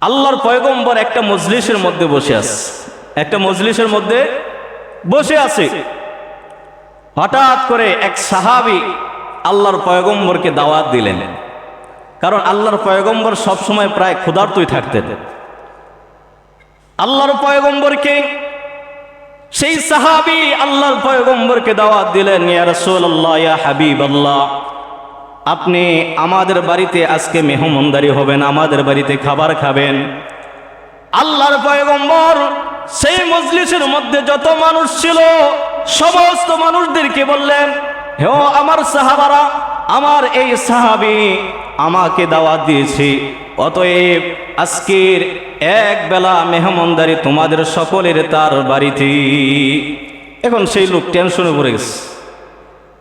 আল্লাহর পয়গম্বর একটা মজলিসের মধ্যে বসে আছে। একটা মজলিসের মধ্যে বসে আছে। হঠাৎ করে এক সাহাবি আল্লাহর পয়গম্বরকে দাওয়াত দিলেন। কারণ আল্লাহর পয়গম্বর সবসময় প্রায় ক্ষুধার্তই থাকতেন। আল্লাহর পয়গম্বরকে সেই সাহাবি আল্লাহর পয়গম্বরকে দাওয়াত দিলেন, ইয়া রাসূলুল্লাহ, ইয়া হাবিবাল্লাহ। আপনি আমাদের বাড়িতে আজকে মেহমানদারি হবেন, আমাদের বাড়িতে খাবার খাবেন। আল্লাহর পয়গম্বর সেই মজলিসের মধ্যে যত মানুষ ছিল, সমস্ত মানুষদেরকে বললেন, হে আমার সাহাবারা, আমার এই সাহাবি আমাকে দাওয়াত দিয়েছি। অতএব আজকের এক বেলা মেহমানদারি তোমাদের সকলের তার বাড়িতে এখন সেই লোক টেনশনে পড়ে গেছে।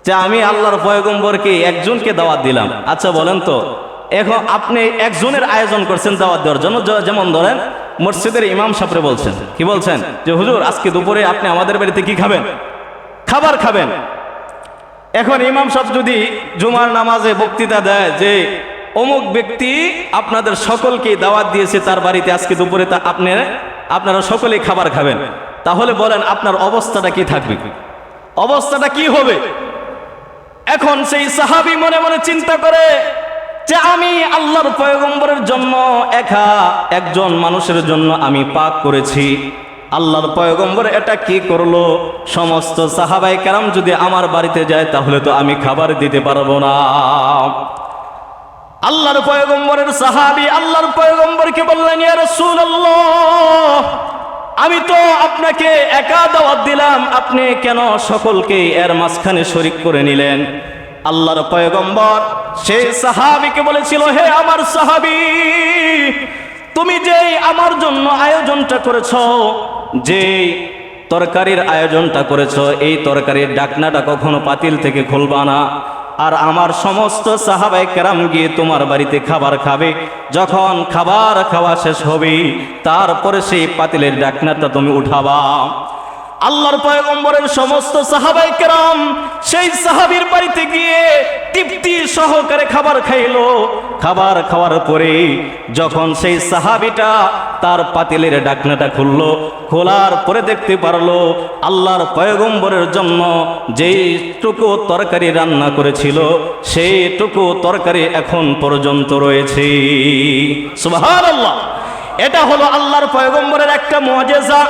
যে আমি আল্লাহর পয়গম্বরকে একজনকে দাওয়াত দিলাম? আচ্ছা বলেন তো। এখন আপনি একজনের আয়োজন করছেন দাওয়াত দেওয়ার জন্য। যেমন ধরেন, মসজিদের ইমাম সাপরে বলছেন। কি বলছেন? যে, হুজুর, আজকে দুপুরে আপনি আমাদের বাড়িতে কি খাবেন? খাবার খাবেন। এখন ইমাম সাহেব যদি জুমার নামাজে বক্তৃতা দেয় যে, অমুক ব্যক্তি আপনাদের সকলকে দাওয়াত দিয়েছে তার বাড়িতে আজকে দুপুরে, তা আপনি, আপনারা সকলেই খাবার খাবেন। তাহলে বলেন, আপনার অবস্থাটা কি থাকবে? অবস্থাটা কি হবে? এখন সেই সাহাবি মনে মনে চিন্তা করে যে আমি আল্লাহর পয়গম্বরের জন্য একা একজন মানুষের জন্য আমি পাক করেছি। আল্লাহর পয়গম্বর এটা কি করল? সমস্ত সাহাবাই কেরাম যদি আমার বাড়িতে যায়, তাহলে তো আমি খাবার দিতে পারব না। আল্লাহর পয়গম্বরের সাহাবি আল্লাহর পয়গম্বরকে বললেন, ইয়া রাসূলুল্লাহ আমি তো আপনাকে একা দাওয়াত দিলাম, আপনি কেন সকলকে এর মাঝখানে শরিক করে নিলেন? আল্লাহর পয়গম্বর সেই সাহাবিকে বলেছিল, হে আমার সাহাবি, তুমি যে আমার জন্য আয়োজনটা করেছ যে তরকারির আয়োজনটা করেছ, এই তরকারির ডাকনাটা কখনো পাতিল থেকে খুলবা না। আর আমার সমস্ত সাহাবাই কেরাম গিয়ে তোমার বাড়িতে খাবার খাবে। যখন খাবার খাওয়া শেষ হবে, তারপরে সেই পাতিলের ডাকনাটা তুমি উঠাবা। আল্লাহর পয়গম্বরের সমস্ত সাহাবাই কেরাম সেই সাহাবীর বাড়িতে গিয়ে তৃপ্তি সহকারে খাবার খাইলো। খাবার খাওয়ার পরে যখন সেই সাহাবিটা তার পাতিলের ডাকনাটা খুললো, খোলার পরে দেখতে পারল আল্লাহর পয়গম্বরের জন্য যেইটুকু তরকারি রান্না করেছিল, সেইটুকু তরকারি এখন পর্যন্ত রয়েছে। সুবহানাল্লাহ। এটা হলো আল্লাহর পয়গম্বরের একটা মুআজিজা